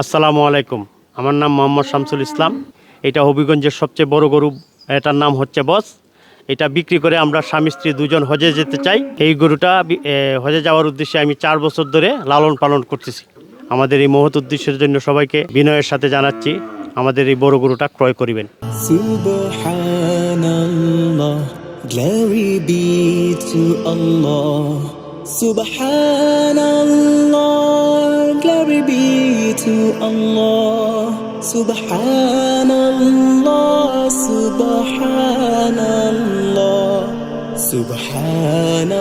আসসালামু আলাইকুম। আমার নাম মোহাম্মদ শামসুল ইসলাম। এটা হবিগঞ্জের সবচেয়ে বড় গরু। এটার নাম হচ্ছে বস। এটা বিক্রি করে আমরা স্বামী স্ত্রী দুজন হজে যেতে চাই। এই গরুটা হজে যাওয়ার উদ্দেশ্যে আমি চার বছর ধরে লালন পালন করতেছি। আমাদের এই মহৎ উদ্দেশ্যের জন্য সবাইকে বিনয়ের সাথে জানাচ্ছি, আমাদের এই বড় গরুটা ক্রয় করিবেন। glory be to Allah. Subhanallah, Subhanallah, Subhanallah,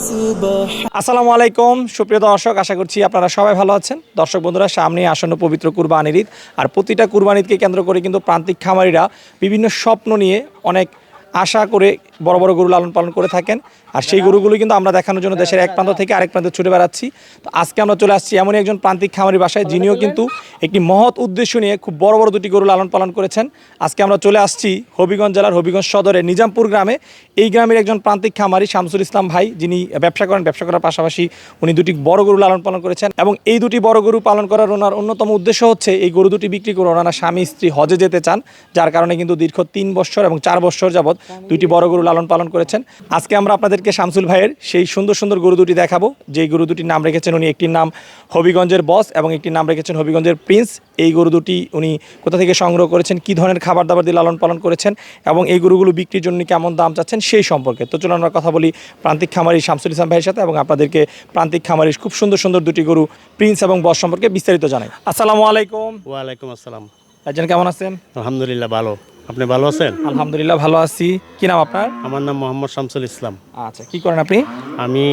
Subhan. আসসালামু আলাইকুম সুপ্রিয় দর্শক আশা করছি আপনারা সবাই ভালো আছেন দর্শক বন্ধুরা সামনে আসন্ন পবিত্র কুরবানির ঈদ আর প্রতিটা কুরবান ঈদকে কেন্দ্র করে কিন্তু প্রান্তিক খামারিরা বিভিন্ন স্বপ্ন নিয়ে অনেক আশা করে বড় বড় গরু লালন পালন করে থাকেন আর সেই গরুগুলো কিন্তু আমরা দেখানোর জন্য দেশের এক প্রান্ত থেকে আরেক প্রান্তে ছুটে বেড়াচ্ছি। তো আজকে আমরা চলে আসছি এমনই একজন প্রান্তিক খামারি বাসায় যিনিও কিন্তু একটি মহৎ উদ্দেশ্য নিয়ে খুব বড় বড় দুটি গরু লালন পালন করেছেন। আজকে আমরা চলে আসছি হবিগঞ্জ জেলার হবিগঞ্জ সদরে নিজামপুর গ্রামে। এই গ্রামের একজন প্রান্তিক খামারি শামসুল ইসলাম ভাই যিনি ব্যবসা করেন ব্যবসা করার পাশাপাশি উনি দুটি বড় গরু লালন পালন করেছেন এবং এই দুটি বড় গরু পালন করার ওনার অন্যতম উদ্দেশ্য হচ্ছে এই গরু দুটি বিক্রি করে ওনারা স্বামী স্ত্রী হজে যেতে চান যার কারণে কিন্তু দীর্ঘ তিন বছর এবং চার বছর যাবৎ দুটি বড় গরু লালন পালন করেছেন। আজকে আমরা আপনাদেরকে শামসুল ভাইয়ের সেই সুন্দর সুন্দর গরু দুটি দেখাবো। যেই গরু দুটির নাম রেখেছেন উনি একটির নাম হবিগঞ্জের বস এবং একটির নাম রেখেছেন হবিগঞ্জের প্রিন্স। এই গরু দুটি উনি কোথা থেকে সংগ্রহ করেছেন কী ধরনের খাবার দাবার দিয়ে লালন পালন করেছেন এবং এই গরুগুলো বিক্রির জন্য কেমন দাম চাচ্ছেন সেই সম্পর্কে। তো চলুন আমরা কথা বলি প্রান্তিক খামারি শামসুল ইসলাম ভাইয়ের সাথে এবং আপনাদেরকে প্রান্তিক খামারি খুব সুন্দর সুন্দর দুটি গরু প্রিন্স এবং বস সম্পর্কে বিস্তারিত জানাই। আসসালামু আলাইকুম। ওয়ালাইকুম আসসালাম। ভাইজান কেমন আছেন? আলহামদুলিল্লাহ ভালো। আপনি ভালো আছেন? আলহামদুলিল্লাহ ভালো আছি। কি নাম আপনার? আমার নাম মোহাম্মদ শামসুল ইসলাম। আচ্ছা কি করেন আপনি? আমি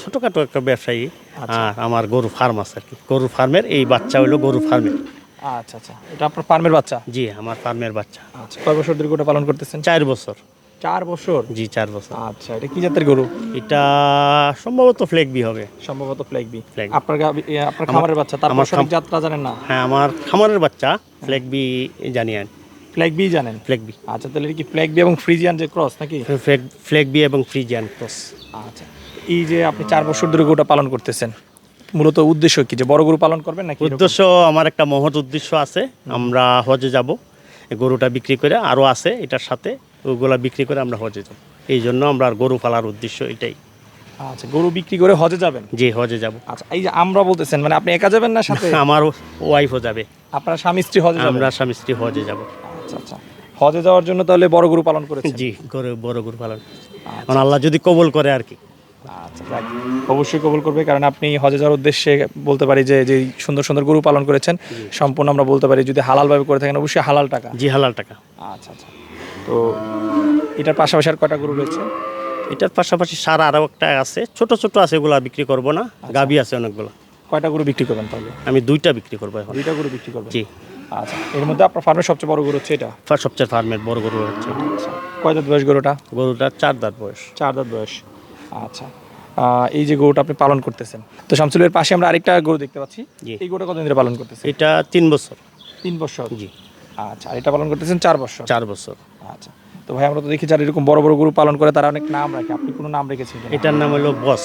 ছোটোখাটো একটা ব্যবসায়ী আর আমার গরু ফার্ম আছে আর কি। গরু ফার্মের এই বাচ্চা হইল গরু ফার্মের। আচ্ছা আচ্ছা। এটা আপনার ফার্মের বাচ্চা? জি আমার ফার্মের বাচ্চা। আচ্ছা কয় বছর ধরে গরুটা পালন করতেছেন? চার বছর। চার বছর? জি চার বছর। আচ্ছা এটা কি জাতের গরু? এটা সম্ভবত ফ্লেগবি হবে। সম্ভবত Flag আপনার আপনার খামারের বাচ্চা তারপর সঠিক যাত্রা জানেন না? হ্যাঁ আমার খামারের বাচ্চা ফ্লেগবি জানি আমি ফ্ল্যাগবি জানেন? ফ্লেগবি আচ্ছা তাহলে কি ফ্ল্যাগবি এবং ফ্রিজিয়ান যে ক্রস নাকি? ফ্লেগবি এবং ফ্রিজিয়ান ক্রস আচ্ছা এই যে আপনি চার বছর ধরে গরুটা পালন করতেছেন মূলত উদ্দেশ্য কি? যে বড় গরু পালন করবেন নাকি উদ্দেশ্য আমার একটা মহৎ উদ্দেশ্য আছে। আমরা হজে যাব গরুটা বিক্রি করে আরও আছে এটার সাথে ওগুলা বিক্রি করে আমরা হজে যাব। এই জন্য আমরা আর গরু পালার উদ্দেশ্য এটাই। আচ্ছা গরু বিক্রি করে হজে যাবেন? যে হজে যাব। আচ্ছা এই যে আমরা বলতেছেন মানে আপনি একা যাবেন না সাথে? আমার ওয়াইফও যাবে। আপনার স্বামী স্ত্রী হজে আমরা স্বামী স্ত্রী হজে যাব। আচ্ছা আচ্ছা। হজে যাওয়ার জন্য তাহলে বড় গরু পালন করেছেন? জি গরু বড় গরু পালন। মানে আল্লাহ যদি কবুল করে আর কি। আচ্ছা অবশ্যই কবুল করবে কারণ আপনি হজে যাওয়ার উদ্দেশ্যে বলতে পারি যে যে সুন্দর সুন্দর গরু পালন করেছেন। সম্পূর্ণ আমরা বলতে পারি যদি হালালভাবে করে থাকেন অবশ্যই হালাল টাকা। জি হালাল টাকা। আচ্ছা আচ্ছা। তো এটার পাশাপাশি আর কয়টা গরু রয়েছে? এটার পাশাপাশি সার আরও একটা আছে। ছোট ছোট আছে এগুলা বিক্রি করব না। গাবি আছে অনেকগুলো। কয়টা গরু বিক্রি করবেন তাহলে? আমি দুইটা বিক্রি করব এখন। দুইটা গরু বিক্রি করবেন? জি। আচ্ছা এর মধ্যে আপনার ফার্মের সবচেয়ে বড় গরু হচ্ছে এটা? সবচেয়ে ফার্মের বড় গরু হচ্ছে আচ্ছা কয় দাঁত বয়স গরুটা? গরুটা চার দাঁত বয়স। চার দাঁত বয়স। আচ্ছা এই যে গরুটা আপনি পালন করতেছেন তো শামসুলের পাশে আমরা আরেকটা গরু দেখতে পাচ্ছি। এই গরুটা কতদিন ধরে পালন করতেছেন? এটা তিন বছর। তিন বছর? জি। আচ্ছা আর এটা পালন করতেছেন চার বছর? চার বছর। আচ্ছা তো ভাই আমরা তো দেখি যারা এরকম বড় বড় গরু পালন করে তারা অনেক নাম রাখে। আপনি কোনো নাম রেখেছেন এটার নাম হলো বস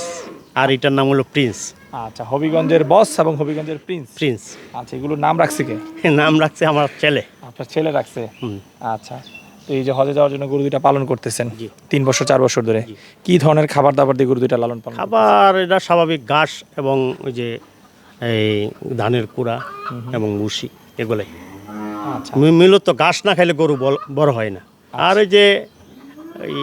আর এটার নাম হলো প্রিন্স। আচ্ছা হবিগঞ্জের বস এবং হবিগঞ্জের প্রিন্স। প্রিন্স। আচ্ছা এগুলোর নাম রাখছে কে? নাম রাখছে আমার ছেলে। আপনার ছেলে রাখছে? হুম। আচ্ছা তো এই যে হজে যাওয়ার জন্য গরু দুইটা পালন করতেছেন। তিন বছর চার বছর ধরে কি ধরনের খাবার দাবার দিয়ে গরু দুইটা লালন পালন খাবার এটা স্বাভাবিক ঘাস এবং ওই যে এই ধানের কুড়া এবং ভুসি এগুলাই। আচ্ছা। মূলত ঘাস না খাইলে গরু বড় হয় না। আর ওই যে এই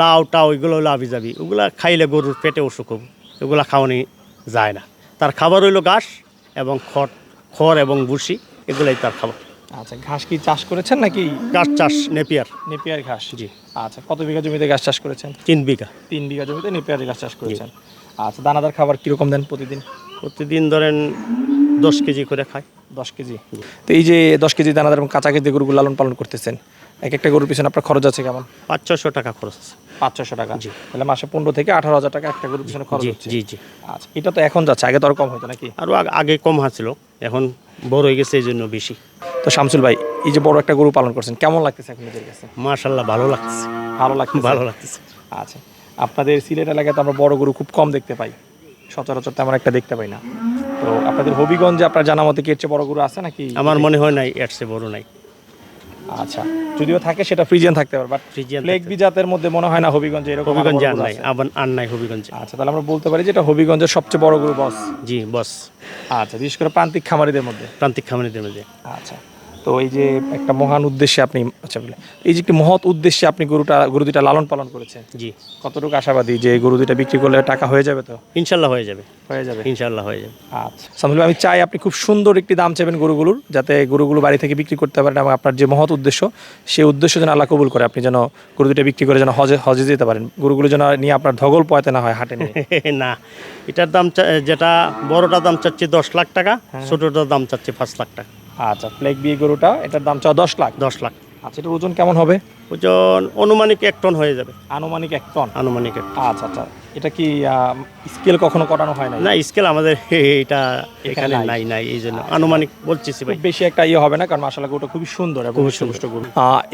লাউ টাউ এগুলো লাভি যাবি ওগুলা খাইলে গরুর পেটে অসুখ হবে। এগুলা খাওয়ানি যায় না। তার খাবার হইল ঘাস এবং খড় খড় এবং ভুসি এগুলাই তার খাবার। আচ্ছা ঘাস কি চাষ করেছেন নাকি? ঘাস চাষ নেপিয়ার। নেপিয়ার ঘাস। জি। আচ্ছা কত বিঘা জমিতে ঘাস চাষ করেছেন? তিন বিঘা। তিন বিঘা জমিতে নেপিয়ার ঘাস চাষ করেছেন। আচ্ছা দানাদার খাবার কীরকম দেন প্রতিদিন? প্রতিদিন ধরেন দশ কেজি করে খায়। দশ কেজি। তো এই যে দশ কেজি দানাদার এবং কাঁচা কেজি গরুগুলো লালন পালন করতেছেন এক একটা গরুর পিছনে আপনার খরচ আছে কেমন? পাঁচ ছশো টাকা খরচ আছে। পাঁচ ছশো টাকা। জি। তাহলে মাসে পনেরো থেকে আঠারো হাজার টাকা একটা গরুর পিছনে খরচ জি হচ্ছে। জি জি। আচ্ছা এটা তো এখন যাচ্ছে আগে তো আর কম হতো নাকি? আরও আগে কম হয়েছিল এখন বড় হয়ে গেছে এই জন্য বেশি। তো শামসুল ভাই এই যে বড় একটা গরু পালন করছেন কেমন লাগতেছে এখন নিজের কাছে? মার্শাল্লাহ ভালো লাগছে ভালো লাগছে ভালো লাগতেছে। আচ্ছা আপনাদের সিলেট এলাকায় তো আমরা বড় গরু খুব কম দেখতে পাই। সচরাচর তেমন একটা দেখতে পাই না। তো আপনাদের হবিগঞ্জে আপনার জানা মতে কি এর চেয়ে বড় গরু আছে নাকি? আমার মনে হয় নাই এর চেয়ে বড় নাই। আচ্ছা যদিও থাকে সেটা ফ্রিজিয়ান থাকতে পারে বাট ফ্রিজিয়ান লেক বিজাতের মধ্যে মনে হয় না হবিগঞ্জে এরকম হবিগঞ্জে আর নাই আর নাই হবিগঞ্জে। আচ্ছা তাহলে আমরা বলতে পারি যে এটা হবিগঞ্জের সবচেয়ে বড় গরু বস? জি বস। আচ্ছা বিশেষ করে প্রান্তিক খামারিদের মধ্যে। প্রান্তিক খামারিদের মধ্যে। আচ্ছা। তো এই যে একটা মহান উদ্দেশ্যে আপনি আচ্ছা বলে এই যে একটি মহৎ উদ্দেশ্যে আপনি গরুটা গরু দুইটা লালন পালন করেছেন জি। কতটুকু আশাবাদী যে গরু দুইটা বিক্রি করলে টাকা হয়ে যাবে তো? ইনশাল্লাহ হয়ে যাবে। হয়ে যাবে? ইনশাল্লাহ হয়ে যাবে। আচ্ছা। সামুল আমি চাই আপনি খুব সুন্দর একটি দাম চাইবেন গরুগুলোর যাতে গরুগুলো বাড়ি থেকে বিক্রি করতে পারেন এবং আপনার যে মহৎ উদ্দেশ্য সেই উদ্দেশ্য যেন আল্লাহ কবুল করে আপনি যেন গরু দুটো বিক্রি করে যেন হজে হজে যেতে পারেন। গরুগুলো যেন নিয়ে আপনার ধগল পয়তে না হয় হাটে নিয়ে। না এটার দাম চা- যেটা বড়টার দাম চাচ্ছি দশ লাখ টাকা হ্যাঁ। ছোটটার দাম চাচ্ছি পাঁচ লাখ টাকা। আচ্ছা ফ্লেক বিয়ে গরুটা এটার দাম চাও দশ লাখ। দশ লাখ। আচ্ছা এটার ওজন কেমন হবে? ওজন অনুমানিক এক টন হয়ে যাবে। আনুমানিক এক টন? আনুমানিক এক। আচ্ছা আচ্ছা এটা কি স্কেল কখনো করানো হয় না না স্কেল আমাদের এটা এখানে নাই। নাই এই জন্য আনুমানিক বলছিস ভাই। বেশি একটা ইয়ে হবে না কারণ মাসালা গরুটা খুবই সুন্দর এবং সুষ্ঠ গরু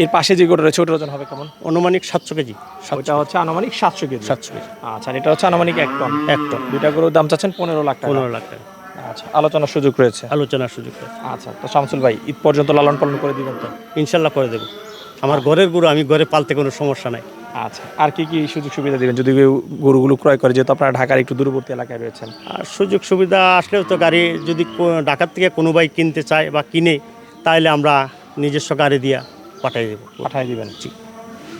এর পাশে যে গরুটা রয়েছে ওটার ওজন হবে কেমন? অনুমানিক সাতশো কেজি। ওটা হচ্ছে আনুমানিক সাতশো কেজি। সাতশো কেজি। আচ্ছা এটা হচ্ছে আনুমানিক এক টন। এক টন। দুইটা গরুর দাম চাচ্ছেন পনেরো লাখ টাকা। পনেরো লাখ টাকা। আচ্ছা আলোচনার সুযোগ রয়েছে। আলোচনার সুযোগ রয়েছে। আচ্ছা তো শামসুল ভাই ঈদ পর্যন্ত লালন পালন করে দিবেন তো? ইনশাল্লাহ করে দেবো। আমার ঘরের গরু আমি ঘরে পালতে কোনো সমস্যা নাই। আচ্ছা আর কি কি সুযোগ সুবিধা দিবেন? যদি কেউ গরুগুলো ক্রয় করে যেহেতু আপনারা ঢাকার একটু দূরবর্তী এলাকায় রয়েছেন। আর সুযোগ সুবিধা আসলেও তো গাড়ি যদি ঢাকার থেকে কোনো ভাই কিনতে চায় বা কিনে তাহলে আমরা নিজস্ব গাড়ি দিয়া পাঠিয়ে দেবো। পাঠাই দিবেন?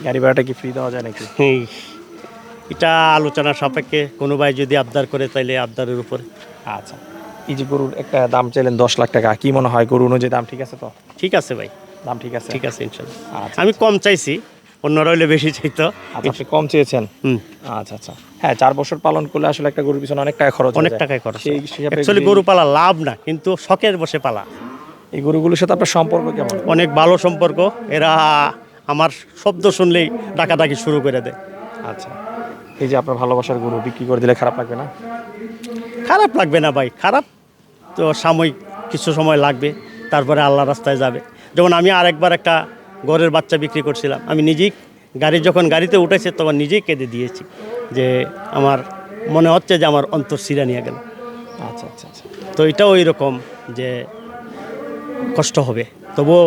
গাড়ি ভাড়াটা কি ফ্রি দেওয়া যায় নাকি। এটা আলোচনা সাপেক্ষে কোনো ভাই যদি আবদার করে তাইলে আবদারের উপরে। আচ্ছা। এই যে গরুর একটা দাম চাইলেন দশ লাখ টাকা কি মনে হয় গরু অনুযায়ী দাম ঠিক আছে তো? ঠিক আছে ভাই। দাম ঠিক আছে? ঠিক আছে ইনশাল্লাহ। আচ্ছা। আমি কম চাইছি অন্যরা হইলে বেশি চাইতো। আচ্ছা আপনি কম চেয়েছেন? আচ্ছা আচ্ছা। হ্যাঁ চার বছর পালন করলে আসলে একটা গরুর পিছনে অনেক টাকা খরচ অনেক। টাকায় খরচ অ্যাকচুয়ালি গরু পালা লাভ না কিন্তু শখের বসে পালা। এই গরুগুলোর সাথে আপনার সম্পর্ক কেমন? অনেক ভালো সম্পর্ক এরা আমার শব্দ শুনলেই ডাকাডাকি শুরু করে দেয়। আচ্ছা। এই যে আপনার ভালোবাসার গরু বিক্রি করে দিলে খারাপ লাগবে না? খারাপ লাগবে না ভাই খারাপ। তো সাময়িক কিছু সময় লাগবে তারপরে আল্লাহ রাস্তায় যাবে। যেমন আমি আরেকবার একটা ঘরের বাচ্চা বিক্রি করছিলাম। আমি নিজেই গাড়ি যখন গাড়িতে উঠেছে তখন নিজেই কেঁদে দিয়েছি যে আমার মনে হচ্ছে যে আমার অন্তর সিরা নিয়ে গেল। আচ্ছা আচ্ছা আচ্ছা। তো এটাও ওই রকম যে কষ্ট হবে। তবুও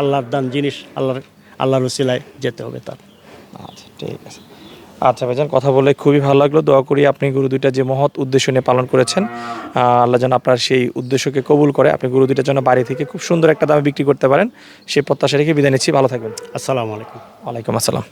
আল্লাহর দান জিনিস আল্লাহর আল্লাহর উসিলায় যেতে হবে তার। আচ্ছা ঠিক আছে। আচ্ছা ভাইজান কথা বলে খুবই ভালো লাগল। দোয়া করি আপনি গুরু দুইটা যে মহৎ উদ্দেশ্য নিয়ে পালন করেছেন আল্লাহ যেন আপনার সেই উদ্দেশ্যকে কবুল করে আপনি গুরু দুইটার জন্য বাড়ি থেকে খুব সুন্দর একটা দামে বিক্রি করতে পারেন। সেই প্রত্যাশা রেখে বিদায় নিচ্ছি। ভালো থাকবেন। আসসালামু আলাইকুম। ওয়ালাইকুম আসসালাম।